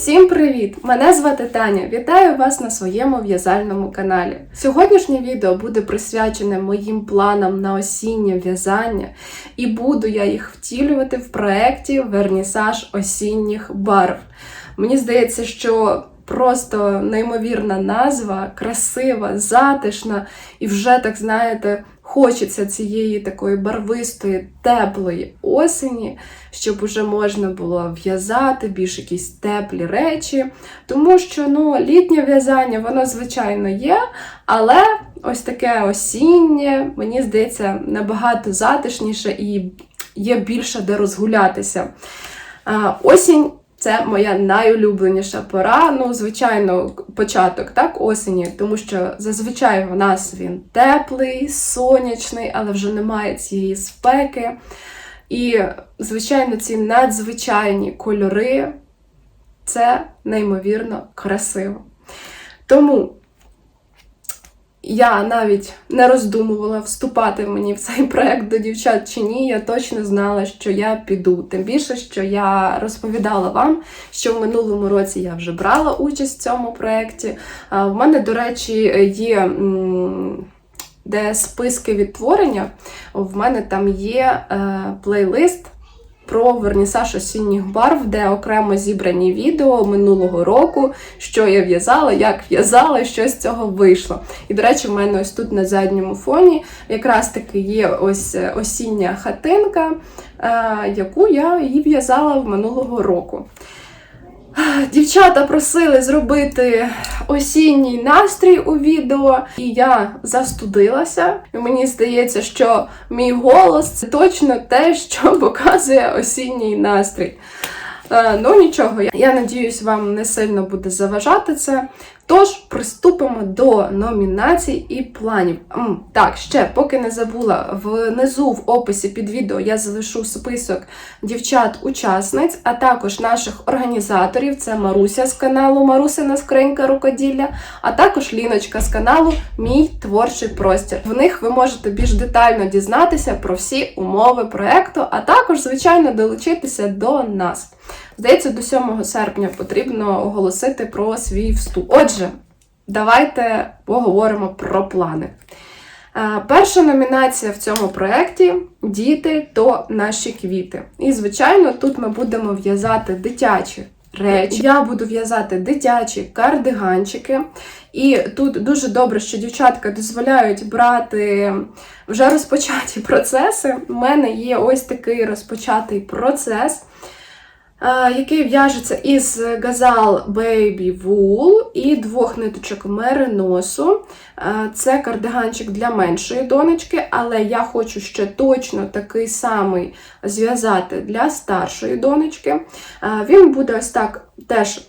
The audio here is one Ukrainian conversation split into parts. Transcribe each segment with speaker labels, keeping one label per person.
Speaker 1: Всім привіт! Мене звати Таня. Вітаю вас на своєму в'язальному каналі. Сьогоднішнє відео буде присвячене моїм планам на осіннє в'язання, і буду я їх втілювати в проєкті Вернісаж осінніх барв. Мені здається, що просто неймовірна назва, красива, затишна, і вже так знаєте. Хочеться цієї такої барвистої, теплої осені, щоб уже можна було в'язати більш якісь теплі речі. Тому що ну, літнє в'язання, воно, звичайно, є, але ось таке осіннє, мені здається, набагато затишніше і є більше де розгулятися. Осінь це моя найулюбленіша пора. Ну, звичайно, початок так, осені, тому що зазвичай в нас він теплий, сонячний, але вже немає цієї спеки. І, звичайно, ці надзвичайні кольори це неймовірно красиво. Тому я навіть не роздумувала, вступати мені в цей проект до дівчат чи ні. Я точно знала, що я піду. Тим більше, що я розповідала вам, що в минулому році я вже брала участь в цьому проєкті. В мене, до речі, є. Де списки відтворення, в мене там є е, плейлист про вернісаж осінніх барв, де окремо зібрані відео минулого року, що я в'язала, як в'язала, що з цього вийшло. І, до речі, в мене ось тут на задньому фоні якраз таки є ось е, осіння хатинка, е, яку я її в'язала минулого року. Дівчата просили зробити осінній настрій у відео, і я застудилася. І мені здається, що мій голос це точно те, що показує осінній настрій. Е, ну нічого, я, надіюсь, вам не сильно буде заважати це. Тож приступимо до номінацій і планів. Так, ще поки не забула, внизу в описі під відео я залишу список дівчат-учасниць, а також наших організаторів. Це Маруся з каналу Марусина Скринька Рукоділля, а також Ліночка з каналу Мій творчий простір. В них ви можете більш детально дізнатися про всі умови проекту, а також, звичайно, долучитися до нас. Здається, до 7 серпня потрібно оголосити про свій вступ. Отже, давайте поговоримо про плани. Е, Перша номінація в цьому проєкті Діти то наші квіти. І, звичайно, тут ми будемо в'язати дитячі речі. Я буду в'язати дитячі кардиганчики. І тут дуже добре, що дівчатка дозволяють брати вже розпочаті процеси. У мене є ось такий розпочатий процес який в'яжеться із газал Baby Wool і двох ниточок мериносу. Е, Це кардиганчик для меншої донечки, але я хочу ще точно такий самий зв'язати для старшої донечки. Е, Він буде ось так теж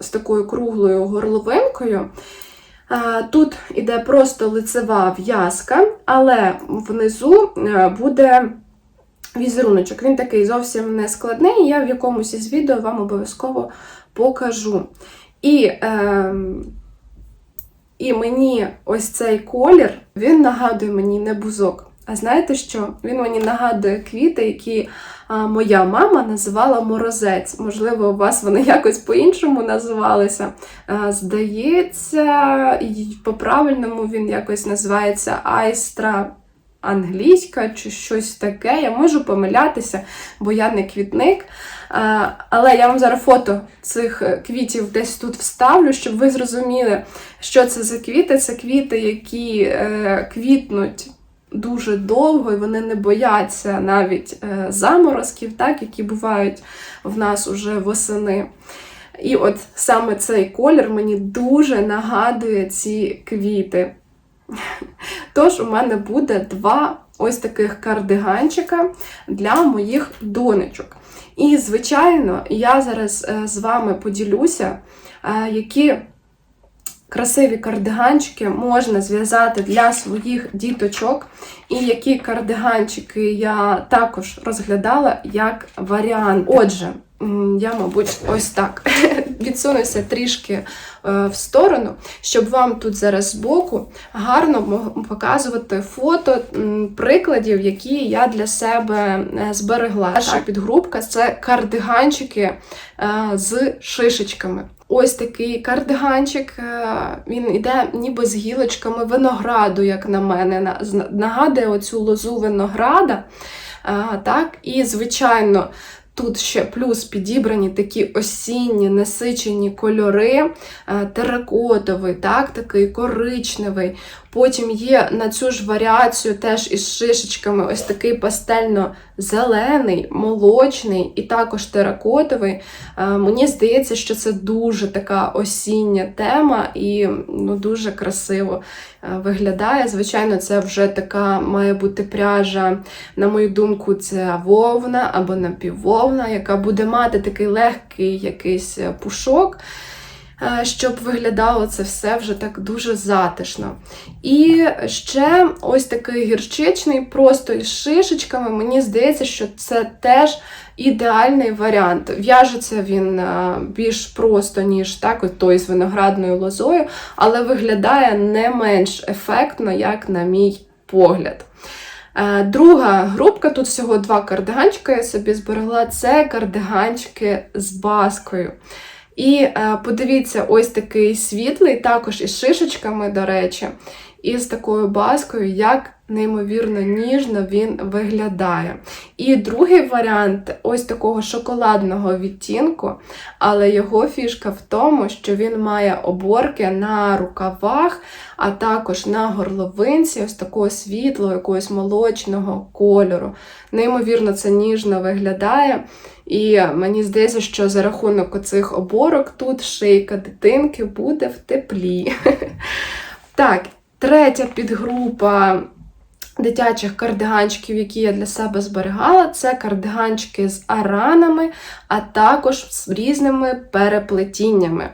Speaker 1: з такою круглою горловинкою. Е, Тут іде просто лицева в'язка, але внизу е, буде візеруночок. Він такий зовсім не складний, я в якомусь із відео вам обов'язково покажу. І, е, і мені ось цей колір, він нагадує мені не бузок. А знаєте що? Він мені нагадує квіти, які моя мама називала морозець. Можливо, у вас вони якось по-іншому називалися. Здається, по-правильному він якось називається айстра англійська чи щось таке. Я можу помилятися, бо я не квітник. Але я вам зараз фото цих е, квітів десь тут вставлю, щоб ви зрозуміли, що це за квіти. Це квіти, які е, квітнуть. Дуже довго, і вони не бояться навіть е, заморозків, так, які бувають в нас уже восени. І от саме цей колір мені дуже нагадує ці квіти. Тож у мене буде два ось таких кардиганчика для моїх донечок. І, звичайно, я зараз е, з вами поділюся, е, які красиві кардиганчики можна зв'язати для своїх діточок, і які кардиганчики я також розглядала як варіант. Отже, я, мабуть, ось так відсунуся трішки е, в сторону, щоб вам тут зараз збоку гарно показувати фото прикладів, які я для себе е, зберегла. Перша підгрупка це кардиганчики е, з шишечками. Ось такий кардиганчик, він іде ніби з гілочками винограду, як на мене, нагадує оцю лозу винограда. А, так, і, звичайно, тут ще плюс підібрані такі осінні насичені кольори, теракотовий, так, такий коричневий. Потім є на цю ж варіацію теж із шишечками ось такий пастельно-зелений, молочний і також теракотовий. Мені здається, що це дуже така осіння тема і ну, дуже красиво е, виглядає. Звичайно, це вже така має бути пряжа на мою думку, це вовна або напіввовна, яка буде мати такий легкий якийсь е, пушок, е, щоб виглядало це все вже так дуже затишно. І ще ось такий гірчичний, просто із шишечками. Мені здається, що це теж ідеальний варіант. В'яжеться він е, більш просто, ніж так, от той з виноградною лозою, але виглядає не менш ефектно, як на мій погляд. Е, Друга групка, тут всього два кардиганчика я собі зберегла, це кардиганчики з баскою. І е, подивіться, ось такий світлий, також із шишечками, до речі, і з такою баскою, як неймовірно ніжно він виглядає. І другий варіант ось такого шоколадного відтінку, але його фішка в тому, що він має оборки на рукавах, а також на горловинці, ось такого світлого, якогось молочного кольору. Неймовірно, це ніжно виглядає. І мені здається, що за рахунок оцих оборок тут шийка дитинки буде в теплі. Так, третя підгрупа дитячих кардиганчиків, які я для себе зберігала, це кардиганчики з аранами, а також з різними переплетіннями.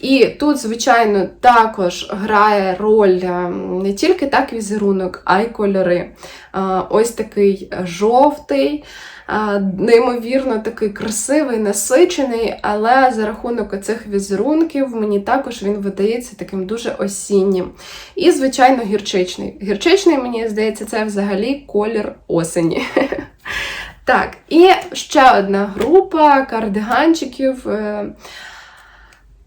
Speaker 1: І тут, звичайно, також грає роль е, не тільки так візерунок, а й кольори. Е, Ось такий жовтий, неймовірно такий красивий, насичений, але за рахунок цих візерунків мені також він видається таким дуже осіннім. І, звичайно, гірчичний. Гірчичний, мені здається, це взагалі колір осені. Так, і ще одна група кардиганчиків. е,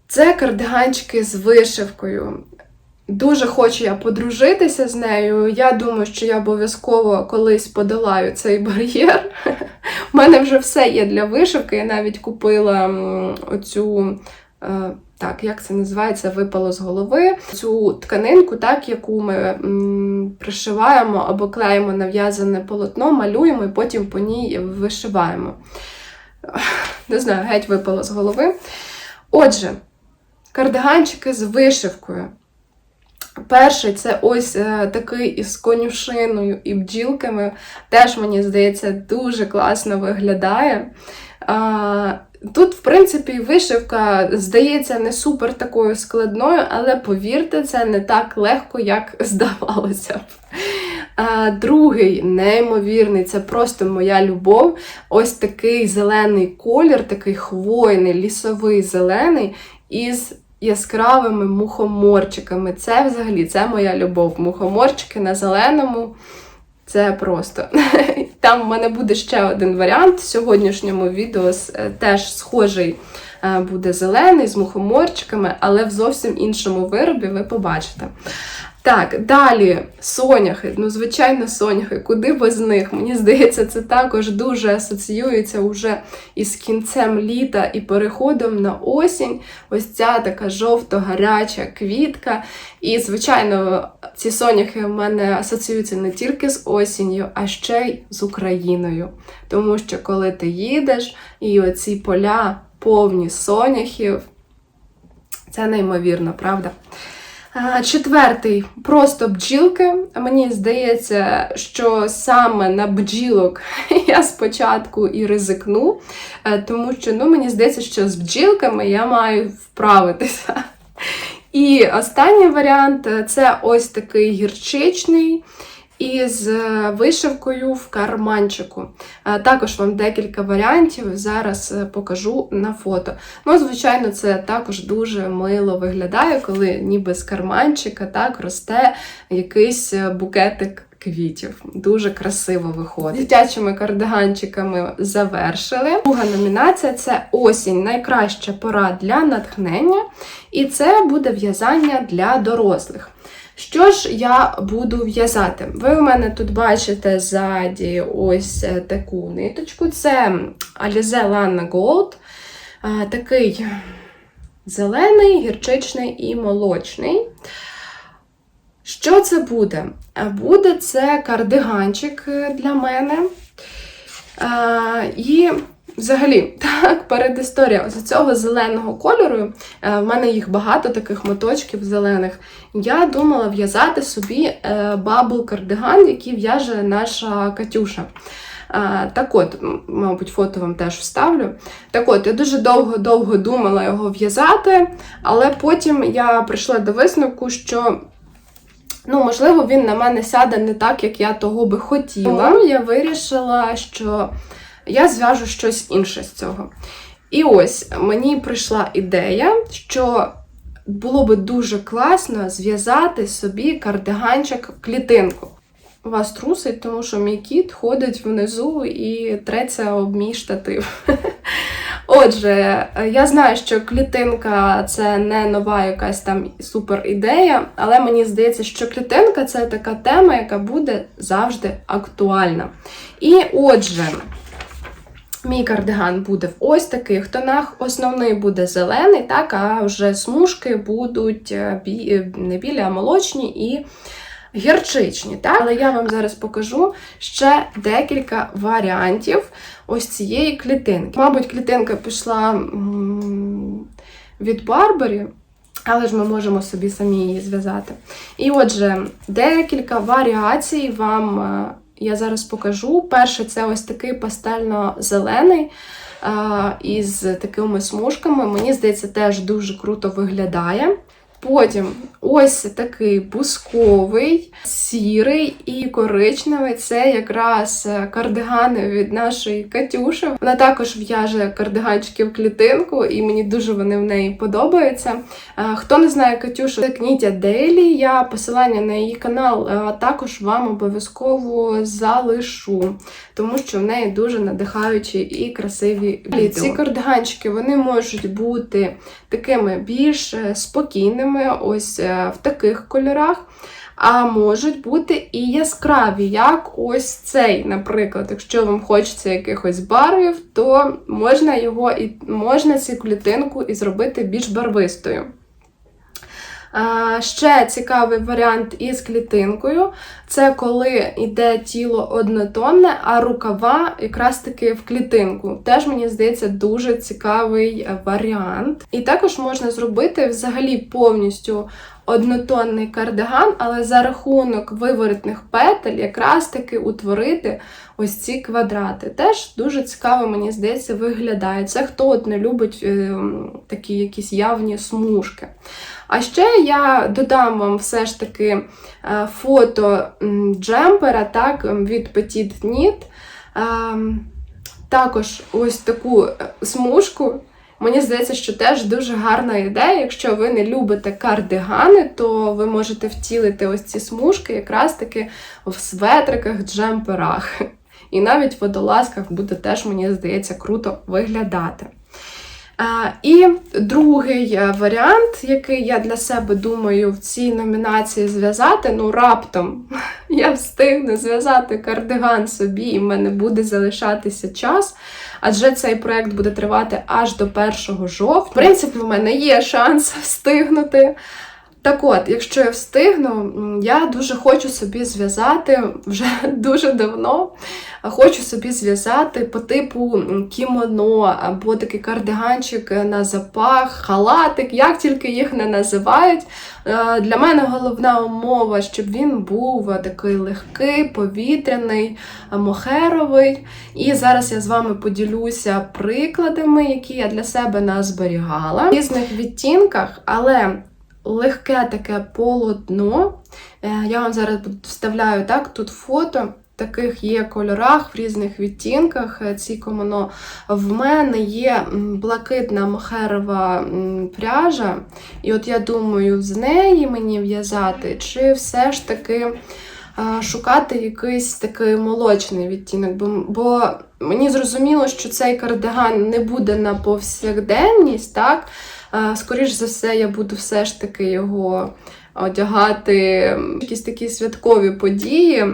Speaker 1: Це кардиганчики з вишивкою. Дуже хочу я подружитися з нею. Я думаю, що я обов'язково колись подолаю цей бар'єр. У мене вже все є для вишивки. Я навіть купила оцю. е, Так, як це називається, випало з голови. Цю тканинку, так, яку ми пришиваємо або клеїмо на в'язане полотно, малюємо і потім по ній вишиваємо. Не знаю, геть випало з голови. Отже, кардиганчики з вишивкою. Перший це ось е, такий із конюшиною і бджілками. Теж, мені здається, дуже класно виглядає. Тут, в принципі, вишивка здається не супер такою складною, але повірте, це не так легко, як здавалося. А, Другий, неймовірний, це просто моя любов. Ось такий зелений колір, такий хвойний, лісовий зелений із яскравими мухоморчиками. Це взагалі це моя любов. Мухоморчики на зеленому. Це просто. Там в мене буде ще один варіант в сьогоднішньому відео е, теж схожий е, буде зелений з мухоморчиками, але в зовсім іншому виробі ви побачите. Так, далі соняхи. Ну, звичайно, соняхи. Куди без них? Мені здається, це також дуже асоціюється уже із кінцем літа і переходом на осінь. Ось ця така жовто-гаряча квітка. І, звичайно, ці соняхи в мене асоціюються не тільки з осінню, а ще й з Україною. Тому що коли ти їдеш, і оці поля повні соняхів, це неймовірно, правда? А, Четвертий просто бджілки. Мені здається, що саме на бджілок я спочатку і ризикну, е, тому що ну, мені здається, що з бджілками я маю вправитися. І останній варіант е, це ось такий гірчичний із е, вишивкою в карманчику. Е, Також вам декілька варіантів зараз е, покажу на фото. Ну, звичайно, це також дуже мило виглядає, коли ніби з карманчика так росте якийсь букетик. Квітів дуже красиво виходить. Дитячими кардиганчиками завершили. Друга номінація це осінь, найкраща пора для натхнення, і це буде в'язання для дорослих. Що ж я буду в'язати? Ви у мене тут бачите ззаді ось е, таку ниточку. Це Alize Lana Gold. Такий зелений, гірчичний і молочний. Що це буде? Е, Буде це кардиганчик е, для мене. І взагалі, так, передісторія з цього зеленого кольору, е, в мене їх багато таких моточків зелених. Я думала в'язати собі бабл кардиган, який в'яже наша Катюша. Е, Так от, мабуть, фото вам теж вставлю. Так от, я дуже довго-довго думала його в'язати, але потім я прийшла до висновку, що Ну, можливо, він на мене сяде не так, як я того би хотіла. Тому я вирішила, що я зв'яжу щось інше з цього. І ось мені прийшла ідея, що було би дуже класно зв'язати собі кардиганчик в клітинку. Вас трусить, тому що мій кіт ходить внизу і треться об мій штатив. Отже, я знаю, що клітинка це не нова якась там супер ідея, але мені здається, що клітинка це така тема, яка буде завжди актуальна. І отже, мій кардиган буде в ось таких тонах. Основний буде зелений, так, а вже смужки будуть е, е, не білі, а молочні і гірчичні. Так? Але я вам зараз покажу ще декілька варіантів ось цієї клітинки. Мабуть, клітинка пішла від Барбарі. Але ж ми можемо собі самі її зв'язати. І отже, декілька варіацій вам е, я зараз покажу. Перше, це ось такий пастельно-зелений із такими смужками. Мені здається, теж дуже круто виглядає. Потім ось такий бусковий, сірий і коричневий. Це якраз е, кардигани від нашої Катюші. Вона також в'яже кардиганчики в клітинку, і мені дуже вони в неї подобаються. Е, Хто не знає Катюшу, це Кнітя Дейлі. Я посилання на її канал е, також вам обов'язково залишу, тому що в неї дуже надихаючі і красиві відео. Ці кардиганчики вони можуть бути такими більш е, спокійними, ось е, в таких кольорах. А можуть бути і яскраві, як ось цей, наприклад. Якщо вам хочеться якихось барвів, то можна його і можна цю клітинку і зробити більш барвистою. А, Ще цікавий варіант із клітинкою це коли йде тіло однотонне, а рукава якраз таки в клітинку. Теж мені здається дуже цікавий е, варіант. І також можна зробити взагалі повністю однотонний кардиган, але за рахунок виворотних петель якраз таки утворити ось ці квадрати. Теж дуже цікаво, мені здається, виглядає. Це хто от не любить е, такі якісь явні смужки. А ще я додам вам все ж таки е, фото джемпера так, від Petit Knit. Ем, Також ось таку е, смужку. Мені здається, що теж дуже гарна ідея. Якщо ви не любите кардигани, то ви можете втілити ось ці смужки якраз таки в светриках, джемперах. І навіть в водолазках буде теж, мені здається, круто виглядати. І другий е, варіант, який я для себе думаю в цій номінації зв'язати, ну раптом я встигну зв'язати кардиган собі, і в мене буде залишатися час, адже цей проект буде тривати аж до 1 жовтня. В принципі, в мене є шанс встигнути. Так от, якщо я встигну, я дуже хочу собі зв'язати вже дуже давно. Хочу собі зв'язати по типу кімоно або такий кардиганчик на запах, халатик, як тільки їх не називають. Е, Для мене головна умова, щоб він був такий легкий, повітряний, мохеровий. І зараз я з вами поділюся прикладами, які я для себе назберігала в різних відтінках, але легке таке полотно Е, Я вам зараз вставляю так тут фото. Таких є кольорах в різних відтінках. Е, Ці комоно. В мене є блакитна мохерова пряжа, і от я думаю, з неї мені в'язати, чи все ж таки е, шукати якийсь такий молочний відтінок. Бо, мені зрозуміло, що цей кардиган не буде на повсякденність, так? Е, Скоріш за все, я буду все ж таки його одягати якісь такі святкові події.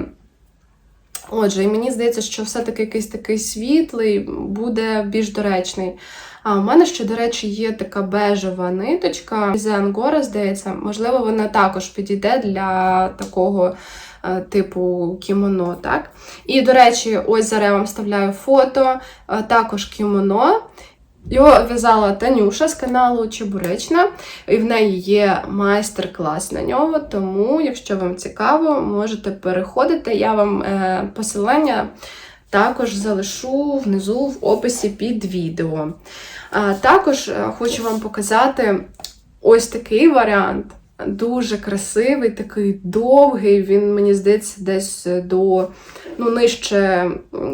Speaker 1: Отже, і мені здається, що все-таки якийсь такий світлий буде більш доречний. А у мене ще, до речі, є така бежева ниточка з Ангора, здається. Можливо, вона також підійде для такого е, типу кімоно, так? І, до речі, ось зараз я вам вставляю фото, е, також кімоно. Його в'язала Танюша з каналу Чебуречна, і в неї є майстер-клас на нього. Тому, якщо вам цікаво, можете переходити. Я вам е, посилання також залишу внизу в описі під відео. А також е, хочу вам показати ось такий варіант. Дуже красивий, такий довгий. Він, мені здається, десь до ну, нижче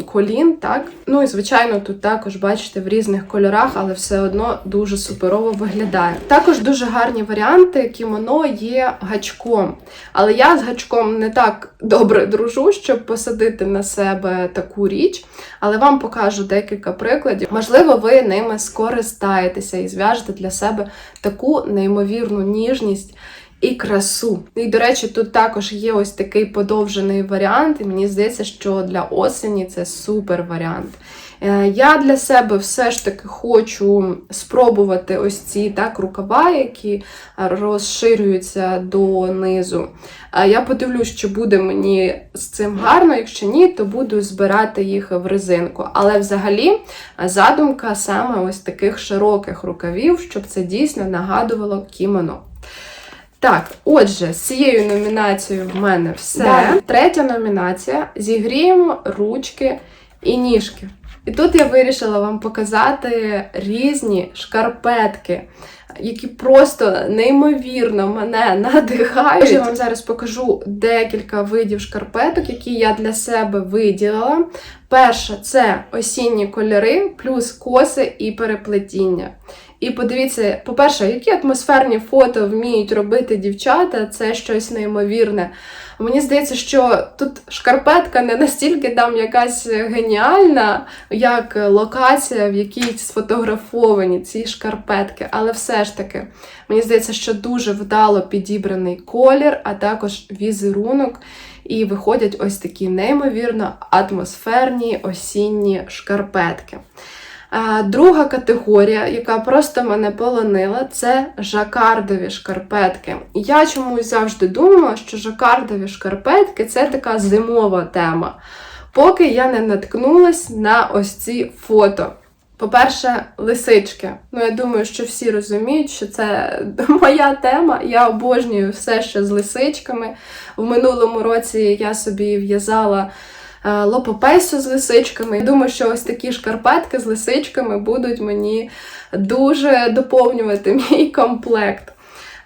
Speaker 1: колін, так? Ну і звичайно, тут також бачите в різних кольорах, але все одно дуже суперово виглядає. Також дуже гарні варіанти кімоно є гачком. Але я з гачком не так добре дружу, щоб посадити на себе таку річ. Але вам покажу декілька прикладів. Можливо, ви ними скористаєтеся і зв'яжете для себе таку неймовірну ніжність. І красу. І, до речі, тут також є ось такий подовжений варіант, і мені здається, що для осені це супер варіант. Е, Я для себе все ж таки хочу спробувати ось ці так, рукава, які розширюються донизу. Я подивлюсь, чи буде мені з цим гарно. Якщо ні, то буду збирати їх в резинку. Але взагалі е, задумка саме ось таких широких рукавів, щоб це дійсно нагадувало кімоно. Так, отже, з цією номінацією в мене все.
Speaker 2: Далі.
Speaker 1: Третя номінація: зігріємо ручки і ніжки. І тут я вирішила вам показати різні шкарпетки, які просто неймовірно мене надихають. Я вам зараз покажу декілька видів шкарпеток, які я для себе виділила. Перша це осінні кольори, плюс коси і переплетіння. І подивіться, по-перше, які атмосферні фото вміють робити дівчата, це щось неймовірне. Мені здається, що тут шкарпетка не настільки там якась геніальна, як локація, в якій сфотографовані ці шкарпетки. Але все ж таки, мені здається, що дуже вдало підібраний колір, а також візерунок. І виходять ось такі неймовірно атмосферні осінні шкарпетки. Друга категорія, яка просто мене полонила, це жакардові шкарпетки. Я чомусь завжди думала, що жакардові шкарпетки це така зимова тема. Поки я не наткнулась на ось ці фото. По-перше, лисички. Ну, я думаю, що всі розуміють, що це моя тема. Я обожнюю все, що з лисичками. В минулому році я собі в'язала е, лопопейсу з лисичками. Я думаю, що ось такі шкарпетки з лисичками будуть мені дуже доповнювати мій комплект.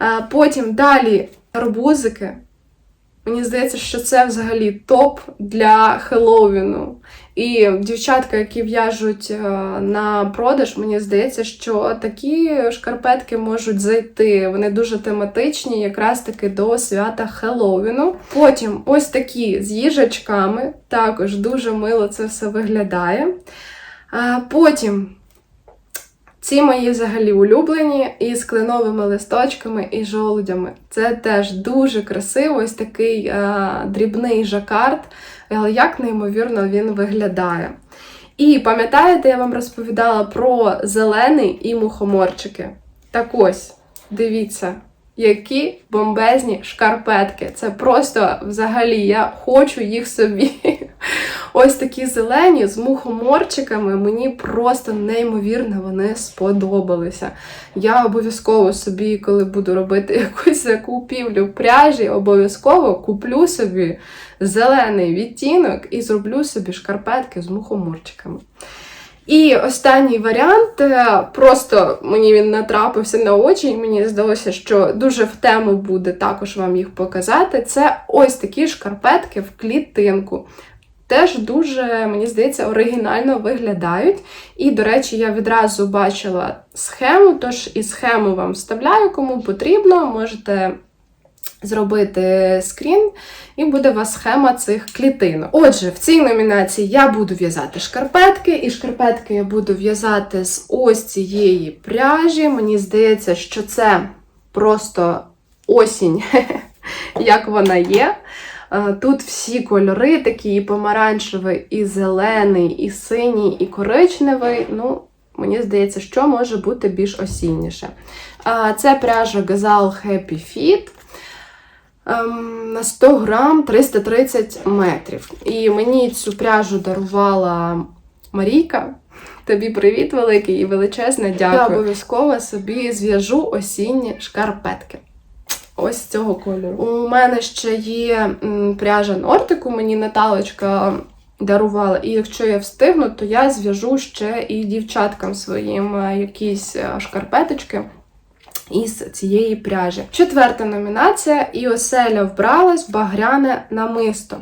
Speaker 1: Е, Потім далі арбузики. Мені здається, що це взагалі топ для Хеллоуіну. І дівчатка, які в'яжуть е, на продаж, мені здається, що такі шкарпетки можуть зайти. Вони дуже тематичні, якраз таки до свята Хеллоуіну. Потім ось такі з їжачками, також дуже мило це все виглядає. А Потім ці мої взагалі улюблені із кленовими листочками і жолудями. Це теж дуже красиво, ось такий е, дрібний жакард, але як неймовірно він виглядає. І пам'ятаєте, я вам розповідала про зелений і мухоморчики. Так ось, дивіться, які бомбезні шкарпетки. Це просто взагалі я хочу їх собі. Ось такі зелені з мухоморчиками. Мені просто неймовірно вони сподобалися. Я обов'язково собі, коли буду робити якусь закупівлю пряжі, обов'язково куплю собі зелений відтінок і зроблю собі шкарпетки з мухоморчиками. І останній варіант, е, просто мені він натрапився на очі, і мені здалося, що дуже в тему буде також вам їх показати. Це ось такі шкарпетки в клітинку. Теж дуже, мені здається, оригінально виглядають. І, до речі, я відразу бачила схему, тож і схему вам вставляю, кому потрібно, можете зробити скрін, і буде у вас схема цих клітинок. Отже, в цій номінації я буду в'язати шкарпетки, і шкарпетки я буду в'язати з ось цієї пряжі. Мені здається, що це просто осінь, як вона є. Е, Тут всі кольори, такі і помаранчевий, і зелений, і синій, і коричневий. Ну, мені здається, що може бути більш осінніше. Це пряжа Gazal Happy Fit. Ем, На 100 грам 330 метрів. І мені цю пряжу дарувала Марійка. Тобі привіт великий і величезне дякую. Я обов'язково собі зв'яжу осінні шкарпетки. Ось цього кольору. У мене ще є пряжа Нортику, мені Наталочка дарувала. І якщо я встигну, то я зв'яжу ще і дівчаткам своїм е, якісь е, шкарпеточки із цієї пряжі. Четверта номінація і оселя вбралась багряне намисто.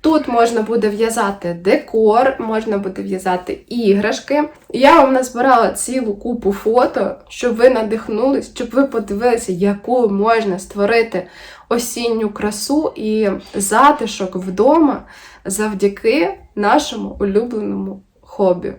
Speaker 1: Тут можна буде в'язати декор, можна буде в'язати іграшки. Я вам назбирала цілу купу фото, щоб ви надихнулись, щоб ви подивилися, яку можна створити осінню красу і затишок вдома завдяки нашому улюбленому хобі.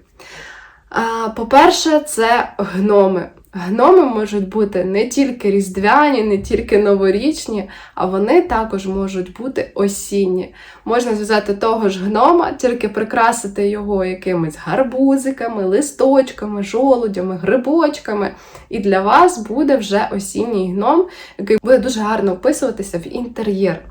Speaker 1: По-перше, це гноми. Гноми можуть бути не тільки різдвяні, не тільки новорічні, а вони також можуть бути осінні. Можна зв'язати того ж гнома, тільки прикрасити його якимись гарбузиками, листочками, жолудями, грибочками. І для вас буде вже осінній гном, який буде дуже гарно вписуватися в інтер'єр.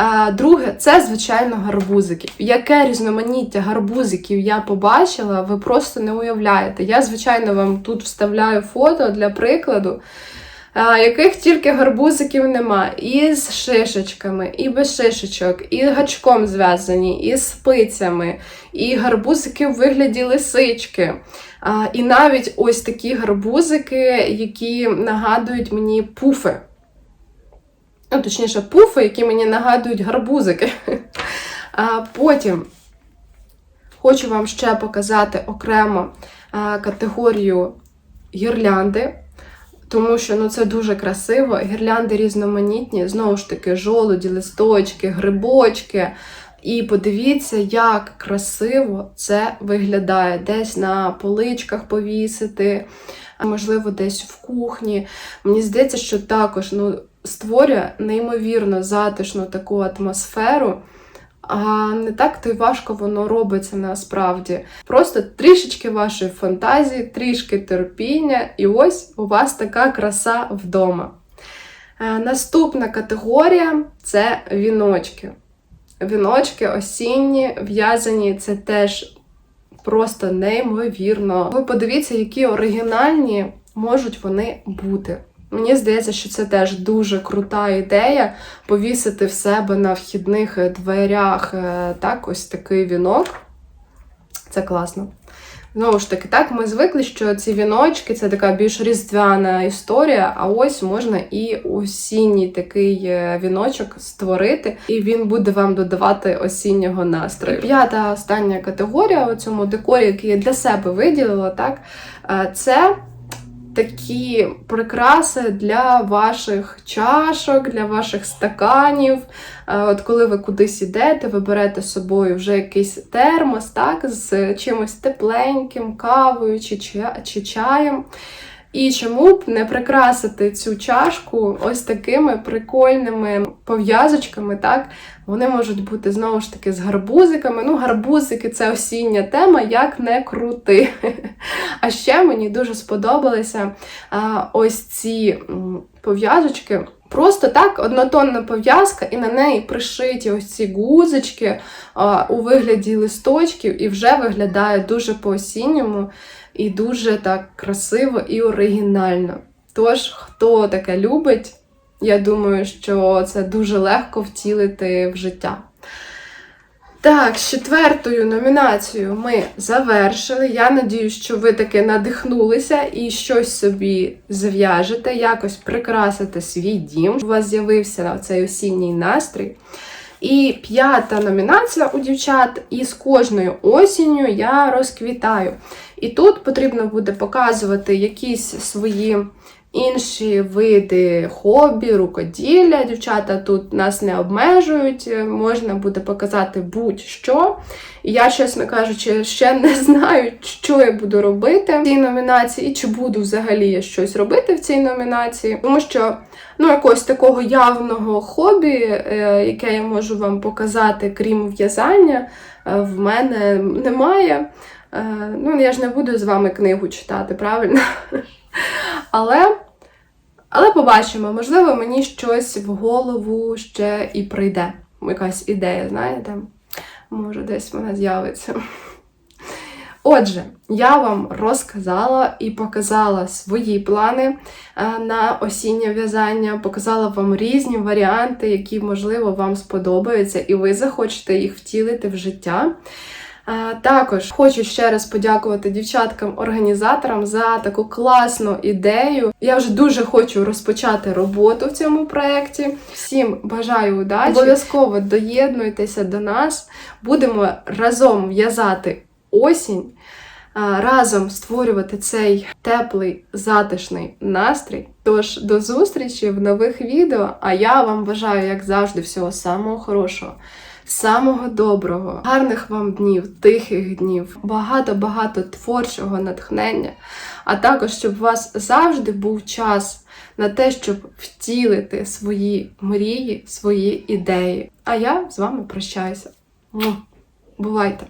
Speaker 1: А, Друге, це, звичайно, гарбузики. Яке різноманіття гарбузиків я побачила, ви просто не уявляєте. Я, звичайно, вам тут вставляю фото для прикладу, яких тільки гарбузиків нема. І з шишечками, і без шишечок, і гачком зв'язані, і спицями, і гарбузики в вигляді лисички. І навіть ось такі гарбузики, які нагадують мені пуфи. Ну, точніше, пуфи, які мені нагадують гарбузики. А Потім хочу вам ще показати окремо категорію гірлянди, тому що ну, це дуже красиво. Гірлянди різноманітні, знову ж таки, жолуді, листочки, грибочки. І подивіться, як красиво це виглядає. Десь на поличках повісити, можливо, десь в кухні. Мені здається, що також ну, створює неймовірно затишну таку атмосферу. А не так то й важко воно робиться насправді. Просто трішечки вашої фантазії, трішки терпіння, і ось у вас така краса вдома. Е, Наступна категорія це віночки. Віночки осінні, в'язані, це теж просто неймовірно. Ви подивіться, які оригінальні можуть вони бути. Мені здається, що це теж дуже крута ідея повісити в себе на вхідних дверях е, так, ось такий вінок. Це класно. Знову ж таки, так, ми звикли, що ці віночки це така більш різдвяна історія, а ось можна і осінній такий е, віночок створити, і він буде вам додавати осіннього настрою. П'ята остання категорія у цьому декорі, який я для себе виділила, так, е, це такі прикраси для ваших чашок, для ваших стаканів. Е, От коли ви кудись ідете, ви берете з собою вже якийсь термос, так, з чимось тепленьким, кавою чи, чи чаєм. І чому б не прикрасити цю чашку ось такими прикольними пов'язочками, так? Вони можуть бути знову ж таки з гарбузиками. Ну, гарбузики це осіння тема, як не крути. А ще мені дуже сподобалися ось ці пов'язочки. Просто так, однотонна пов'язка, і на неї пришиті ось ці гузочки а, у вигляді листочків, і вже виглядає дуже по-осінньому і дуже так красиво і оригінально. Тож, хто таке любить, я думаю, що це дуже легко втілити в життя. Так, з четвертою номінацією ми завершили. Я надію, що ви таки надихнулися і щось собі зв'яжете, якось прикрасите свій дім. У вас з'явився цей осінній настрій. І п'ята номінація у дівчат, і з кожною осінню я розквітаю. І тут потрібно буде показувати якісь свої інші види хобі, рукоділля. Дівчата тут нас не обмежують, е, можна буде показати будь-що. І я, чесно кажучи, ще не знаю, що я буду робити в цій номінації, і чи буду взагалі щось робити в цій номінації, тому що ну, якогось такого явного хобі, е, яке я можу вам показати, крім в'язання, е, в мене немає. Ну, я ж не буду з вами книгу читати, правильно? Але, але побачимо, можливо, мені щось в голову ще і прийде. Якась ідея, знаєте? Може, десь вона з'явиться. Отже, я вам розказала і показала свої плани е, на осіннє в'язання, показала вам різні варіанти, які, можливо, вам сподобаються, і ви захочете їх втілити в життя. Е, Також хочу ще раз подякувати дівчаткам-організаторам за таку класну ідею. Я вже дуже хочу розпочати роботу в цьому проєкті. Всім бажаю удачі. Обов'язково доєднуйтеся до нас. Будемо разом в'язати осінь, а, разом створювати цей теплий, затишний настрій. Тож до зустрічі в нових відео. А я вам бажаю, як завжди, всього самого хорошого. Самого доброго, гарних вам днів, тихих днів, багато-багато творчого натхнення, а також щоб у вас завжди був час на те, щоб втілити свої мрії, свої ідеї. А я з вами прощаюся. Бувайте!